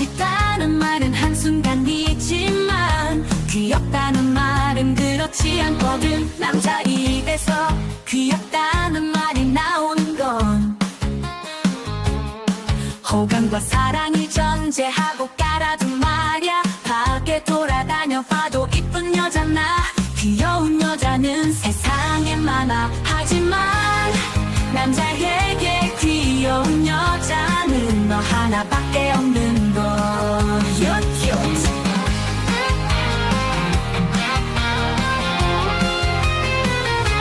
있다는 말은 한순간이지만 귀엽다는 말은 그렇지 않거든. 남자 입에서 귀엽다는 말이 나오는 건 호감과 사랑이 전제하고 깔아둔 말야. 밖에 돌아다녀 봐도 이쁜 여자 나 귀여운 여자는 세상에 많아. 하지만 너 하나밖에 없는 걸 You're cute.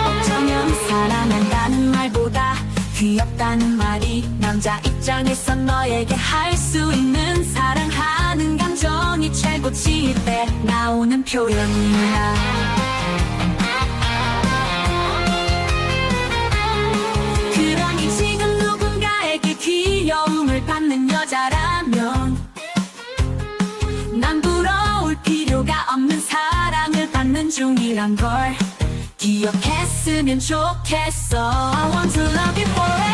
어쩌면 사랑한다는 말보다 귀엽다는 말이 남자 입장에서 너에게 할 수 있는 사랑하는 감정이 최고치일 때 나오는 표현이야 받는 중이란 걸 기억했으면 좋겠어. I want to love you forever.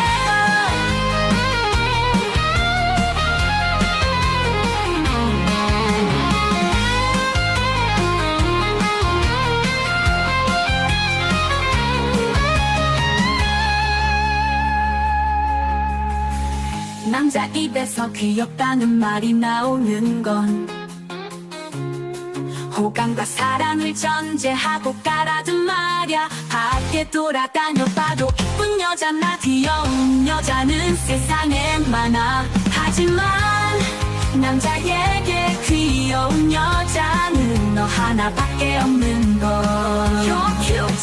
남자 입에서 귀엽다는 말이 나오는 건 호감과 사랑을 전제하고 깔아둔 말야. 밖에 돌아다녀 봐도 이쁜 여자나 귀여운 여자는 세상에 많아. 하지만 남자에게 귀여운 여자는 너 하나밖에 없는 걸.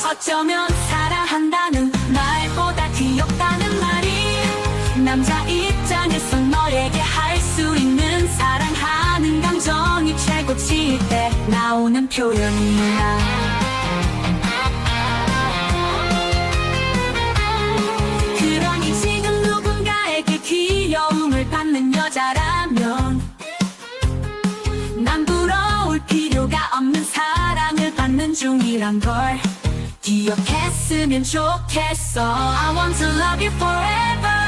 어쩌면 사랑한다는 말보다 귀엽다는 말이 남자 표현이야. 그러니 지금 누군가에게 귀여움을 받는 여자라면 난 부러울 필요가 없는 사랑을 받는 중이란 걸 기억했으면 좋겠어. I want to love you forever.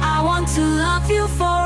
I want to love you forever